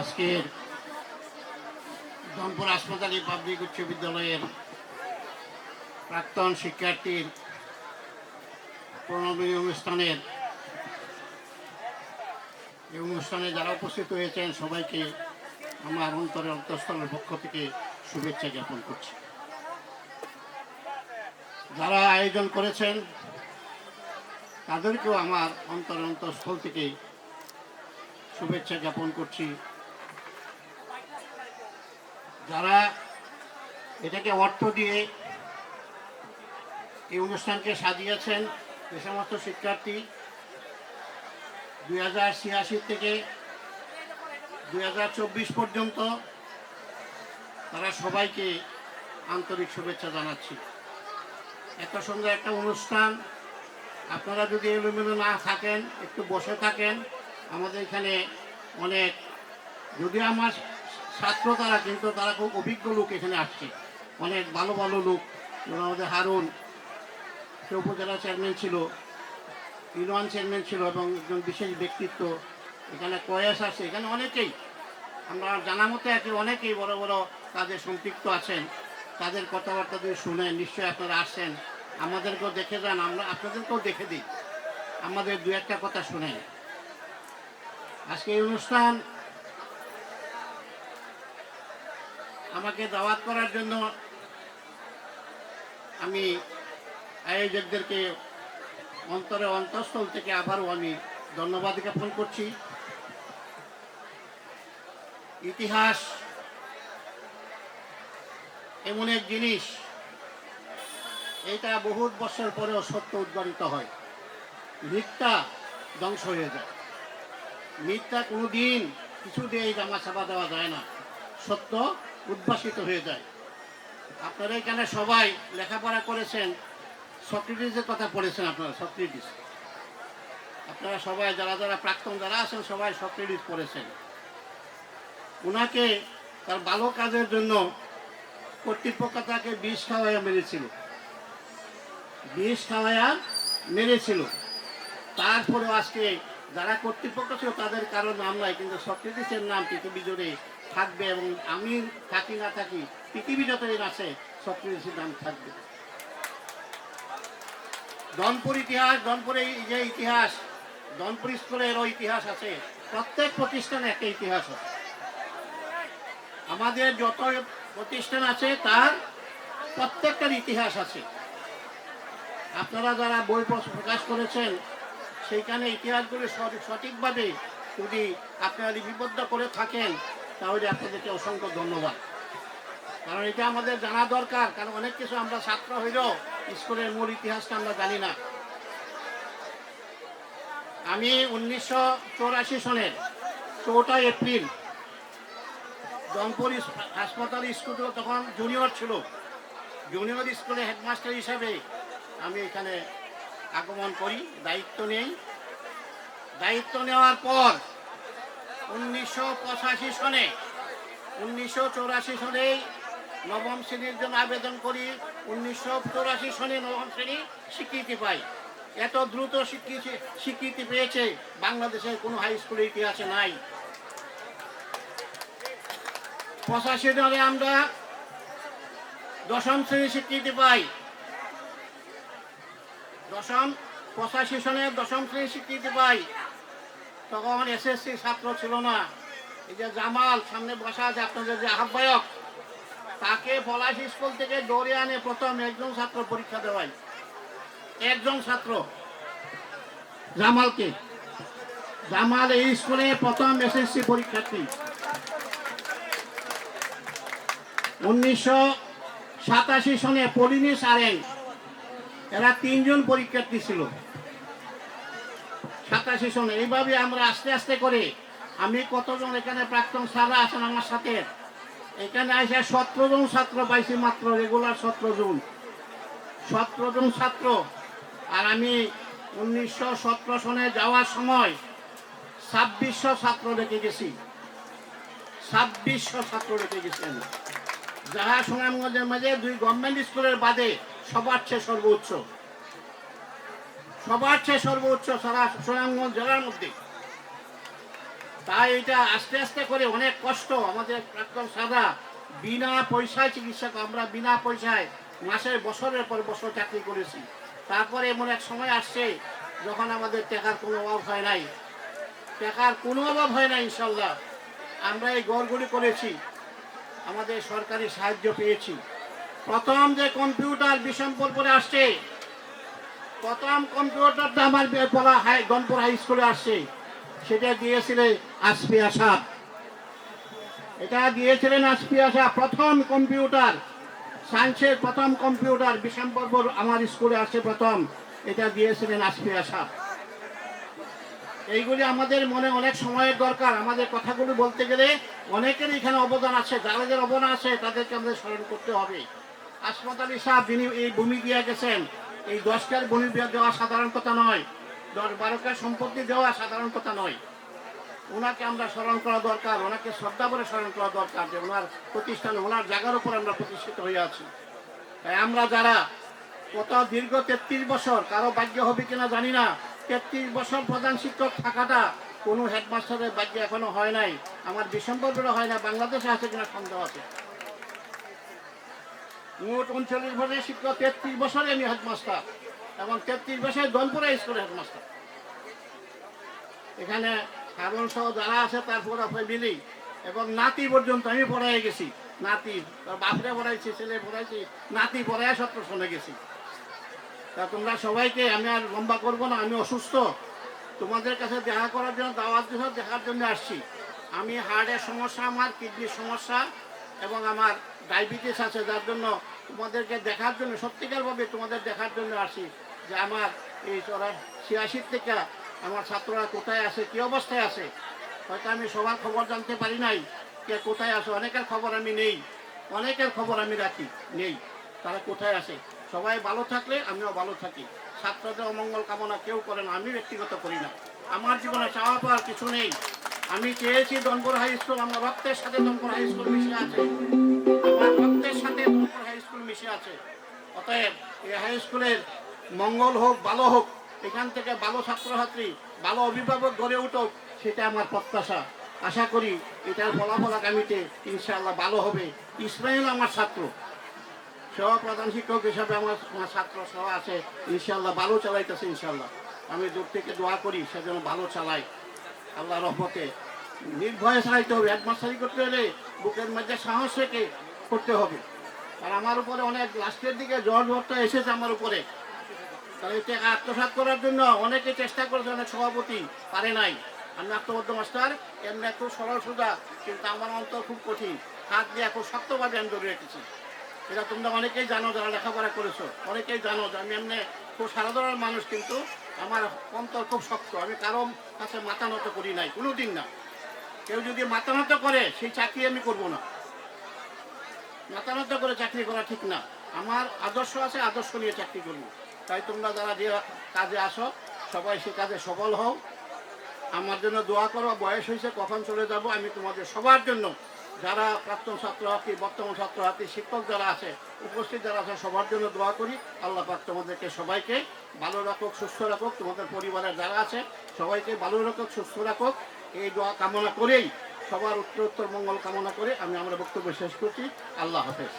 আজকের ধনপুর হাসপাতালি পাবলিক উচ্চ বিদ্যালয়ের প্রাক্তন শিক্ষার্থীর প্রণবী অনুষ্ঠানের এই অনুষ্ঠানে যারা উপস্থিত হয়েছেন সবাইকে আমার অন্তরের অন্তঃস্থলের পক্ষ থেকে শুভেচ্ছা জ্ঞাপন করছি। যারা আয়োজন করেছেন, তাদেরকেও আমার অন্তরের অন্তঃস্থল থেকে শুভেচ্ছা জ্ঞাপন করছি। যারা এটাকে অর্থ দিয়ে এই অনুষ্ঠানকে সাজিয়েছেন যে সমস্ত শিক্ষার্থী, দুই হাজার ছিয়াশি থেকে দুই হাজার চব্বিশ পর্যন্ত তারা সবাইকে আন্তরিক শুভেচ্ছা জানাচ্ছি। এত সুন্দর একটা অনুষ্ঠান। আপনারা যদি এলোমেলো না থাকেন, একটু বসে থাকেন, আমাদের এখানে অনেক যদিও আমার ছাত্র তারা, কিন্তু তারা খুব অভিজ্ঞ লোক এখানে আসছে। অনেক ভালো ভালো লোক। আমাদের হারুন, সে উপজেলা চেয়ারম্যান ছিল, ইউনিয়ন চেয়ারম্যান ছিল এবং একজন বিশেষ ব্যক্তিত্ব। এখানে কয়েস আছে, এখানে অনেকেই। আমরা জানা মতে আছি অনেকেই বড় বড় কাজে সম্পৃক্ত আছেন। তাদের কথাবার্তা যদি শুনেন, নিশ্চয়ই আপনারা আসছেন। আমাদেরকেও দেখে যান, আমরা আপনাদেরকেও দেখে দিই। আমাদের দু একটা কথা শুনেন। আজকে এই অনুষ্ঠান আমাকে দাওয়াত করার জন্য আমি আয়োজকদেরকে অন্তরে অন্তঃস্থল থেকে আবারও আমি ধন্যবাদ জ্ঞাপন করছি। ইতিহাস এমন এক জিনিস, এটা বহুত বছর পরেও সত্য উদ্ঘাটিত হয়। মিথ্যা ধ্বংস হয়ে যায়। মিথ্যা কোনো দিন কিছু দিয়ে এই জামা চাপা দেওয়া যায় না। সত্য উদ্ভাসিত হয়ে যায়। আপনারা এখানে সবাই লেখাপড়া করেছেন, সক্রেটিসের কথা পড়েছেন আপনারা, সক্রেটিস। আপনারা সবাই, যারা যারা প্রাক্তন যারা আছেন, সবাই সক্রেটিস পড়েছেন ওনাকে তার ভালো কাজের জন্য কর্তৃপক্ষ তাকে বিষ খাওয়াইয়া মেরেছিল। বিষ খাওয়াইয়া মেরেছিল। তারপরে আজকে যারা কর্তৃপক্ষ ছিল তাদের কারও নাম নাই, কিন্তু সক্রেটিসের নাম পৃথিবী জুড়ে থাকবে এবং আমি থাকি না থাকি, পৃথিবী যতদিন আছে, সক্রেটিসের নাম থাকবে। দনপুর ইতিহাস, দনপুরে যে ইতিহাস, দনপুর স্কুলেরও ইতিহাস আছে, প্রত্যেক প্রতিষ্ঠানে একটা ইতিহাস আছে। আমাদের যত প্রতিষ্ঠান আছে, তার প্রত্যেকটার ইতিহাস আছে। আপনারা যারা বই প্র- প্রকাশ করেছেন সেইখানে ইতিহাসগুলি সঠিক সঠিকভাবে যদি আপনারা লিপিবদ্ধ করে থাকেন, তাহলে আপনাদেরকে অসংখ্য ধন্যবাদ। কারণ এটা আমাদের জানা দরকার, কারণ অনেক কিছু আমরা ছাত্র হইলেও স্কুলের মূল ইতিহাসটা আমরা জানি না। আমি উনিশশো চৌরাশি সনের চৌঠা এপ্রিল জনপুর হাসপাতাল স্কুল তখন জুনিয়র ছিল। জুনিয়র স্কুলে হেডমাস্টার হিসাবে আমি এখানে আগমন করি, দায়িত্ব নেই। দায়িত্ব নেওয়ার পর উনিশশো পঁচাশি সনে, উনিশশো চৌরাশি সনেই নবম শ্রেণির জন্য আবেদন করি। উনিশশো চৌরাশি সনে নবম শ্রেণি স্বীকৃতি পাই। এত দ্রুত স্বীকৃতি স্বীকৃতি পেয়েছে বাংলাদেশের কোনো হাই স্কুলের ইতিহাসে নাই। পঁচাশি সালে আমরা দশম শ্রেণি স্বীকৃতি পাই। দশম, পঁচাশি সনে দশম শ্রেণি স্বীকৃতি পাই। তখন এসএসসি ছাত্র ছিল না। এই যে জামাল, সামনে বসা আছে আপনাদের যে আহ্বায়ক, তাকে পলাশ স্কুল থেকে দৌড়ে আনে প্রথম একজন ছাত্র পরীক্ষা দেওয়াই একজন ছাত্র, জামালকে। জামাল এই স্কুলে প্রথম এসএসসি পরীক্ষার্থী। উনিশশো সাতাশি সনে পলিনি সারেন এরা তিনজন পরীক্ষার্থী ছিল। সাতাশি সনে এইভাবে আমরা আস্তে আস্তে করে আমি কতজন এখানে প্রাক্তন স্যাররা আছেন আমার সাথে? এখানে আসে সতেরো জন ছাত্র পাইছি মাত্র রেগুলার সতেরো জন। সতেরো জন ছাত্র। আর আমি উনিশশো সতেরো সনে যাওয়ার সময় ছাব্বিশশো ছাত্র রেখে গেছি। ছাব্বিশশো ছাত্র রেখে গেছি আমি। যাহা সুনামগঞ্জের মাঝে দুই গভর্নমেন্ট স্কুলের বাদে সবার চেয়ে সর্বোচ্চ। সবার চেয়ে সর্বোচ্চ সারা সুনামগঞ্জ জেলার মধ্যে। তাই এটা আস্তে আস্তে করে অনেক কষ্ট। আমাদের প্রাক্তন সাদা বিনা পয়সায় চিকিৎসা আমরা বিনা পয়সায় মাসের বছরের পর বছর চাকরি করেছি। তারপরে এমন এক সময় আসছে যখন আমাদের টাকার কোনো অভাব হয় নাই। টাকার কোনো অভাব হয় না ইনশাল্লাহ। আমরা এই গড়গুলি করেছি। আমাদের সরকারি সাহায্য পেয়েছি। প্রথম যে কম্পিউটার বিষমপুরপুরে আসছে, প্রথম কম্পিউটারটা আমার পড়া হাই গনপুর হাই স্কুলে আসছে। সেটা দিয়েছিলেন আসপিয়া সাহ। এটা দিয়েছিলেন আসপিয়া সাহ প্রথম কম্পিউটার। সায়েন্সের প্রথম কম্পিউটার বিষমপুরপুর আমার স্কুলে আসছে প্রথম। এটা দিয়েছিলেন আসপিয়া সাহ। এইগুলি আমাদের মনে অনেক সময়ের দরকার। আমাদের কথাগুলো বলতে গেলে অনেকের এখানে অবদান আছে। যারা যাদের অবদান আছে, তাদেরকে আমাদের স্মরণ করতে হবে। আসমত আলী সাহ যিনি এই ভূমি দিয়ে গেছেন। এই দশটার ভূমি দেওয়া সাধারণ কথা নয়। দশ বারোটার সম্পত্তি দেওয়া সাধারণ কথা নয়। ওনাকে আমরা স্মরণ করা দরকার, ওনাকে শ্রদ্ধা করে স্মরণ করা দরকার যে ওনার প্রতিষ্ঠান, ওনার জায়গার উপর আমরা প্রতিষ্ঠিত হয়ে আছি। তাই আমরা যারা কত দীর্ঘ তেত্রিশ বছর, কারও ভাগ্য হবে কিনা জানি না। তেত্রিশ বছর প্রধান শিক্ষক থাকাটা কোনো হেডমাস্টারের ভাগ্য এখনও হয় নাই। আমার বিসম্পর্কটা হয় না, বাংলাদেশে আছে কিনা সন্দেহ আছে। মোট উনচল্লিশ বছরের শিক্ষক তেত্রিশ বছরে আমি হেডমাস্টার এবং তেত্রিশ বছরে দলপুরা স্কুলের হেডমাস্টার এখানে সাবন সহ যারা আছে তারপর মিলি এবং নাতি পর্যন্ত আমি পড়াই গেছি। নাতি বাপরে পড়াইছি, ছেলে পড়াইছি, নাতি পড়ায় সত্য শুনে গেছি। তা তোমরা সবাইকে আমি আর লম্বা করব না, আমি অসুস্থ। তোমাদের কাছে দেখা করার জন্য, দাওয়াত দেখার জন্য আসছি। আমি হার্টের সমস্যা, আমার কিডনির সমস্যা এবং আমার ডায়াবেটিস আছে, যার জন্য তোমাদেরকে দেখার জন্য, সত্যিকারভাবে তোমাদের দেখার জন্য আসি যে আমার এই ওরা ছিয়াশির থেকে আমার ছাত্ররা কোথায় আছে, কী অবস্থায় আছে? হয়তো আমি সবার খবর জানতে পারি নাই কে কোথায় আছে। অনেকের খবর আমি নেই, অনেকের খবর আমি রাখি, নেই। তারা কোথায় আছে? সবাই ভালো থাকলে আমিও ভালো থাকি। ছাত্রদের অমঙ্গল কামনা কেউ করে না, আমি ব্যক্তিগত করি না। আমার জীবনে চাওয়া পাওয়ার কিছু নেই। আমি চেয়েছি দনপুর হাই স্কুল, আমার রক্তের সাথে দনপুর হাই স্কুল মিশে আছে। আমার রক্তের সাথে দনপুর হাই স্কুল মিশে আছে। অতএব এই হাই স্কুলের মঙ্গল হোক, ভালো হোক, এখান থেকে ভালো ছাত্রছাত্রী, ভালো অভিভাবক গড়ে উঠুক, সেটা আমার প্রত্যাশা। আশা করি এটার ফলাফল আগামীতে ইনশাআল্লাহ ভালো হবে। ইসমাইল আমার ছাত্র। সহ প্রধান শিক্ষক হিসাবে আমার আমার ছাত্র সহ আছে। ইনশাল্লাহ ভালো চালাইতেছে ইনশাল্লাহ আমি দূর থেকে দোয়া করি, সে যেন ভালো চালায়। আল্লাহ রহমতে নির্ভয়ে চালাইতে হবে একমাসারি করতে হলে বুকের মধ্যে সাহস রেখে করতে হবে। আর আমার উপরে অনেক লাস্টের দিকে জ্বর জ্বরটা এসেছে আমার উপরে। তাহলে এটা আত্মসাত করার জন্য অনেকে চেষ্টা করেছে অনেক সভাপতি পারে নাই। আমি আত্মবদ্ধ মাস্টার, এমনি খুব সরল সোজা, কিন্তু আমার অন্তর খুব কঠিন। হাত দিয়ে খুব শক্তভাবে আমি ধরে রেখেছি। এটা তোমরা অনেকেই জানো যারা লেখাপড়া করেছ, অনেকেই জানো যে আমি এমনি খুব সাধারণ মানুষ, কিন্তু আমার অন্তর খুব শক্ত, আমি কারও কাছে মাথা নত করি নাই কোনো দিন না। কেউ যদি মাথা নত করে, সেই চাকরি আমি করব না। মাথা নত করে চাকরি করা ঠিক না। আমার আদর্শ আছে, আদর্শ নিয়ে চাকরি করব। তাই তোমরা যারা যে কাজে আসো, সবাই সে কাজে সফল হও। আমার জন্য দোয়া করো, বয়স হয়েছে, কখন চলে যাব, আমি তোমাদের সবার জন্য যারা প্রাক্তন ছাত্র হাতি বর্তমান ছাত্র হাতি শিক্ষক যারা আছে, উপস্থিত যারা আছে, সবার জন্য দোয়া করি। আল্লাহ পাক তোমাদেরকে সবাইকে ভালো রাখুক, সুস্থ রাখুক। তোমাদের পরিবারের যারা আছে, সবাইকে ভালো রাখুক, সুস্থ রাখুক। এই দোয়া কামনা করেই সবার উত্তর উত্তর মঙ্গল কামনা করে আমি আমরা বক্তব্য শেষ করছি। আল্লাহ হাফেজ।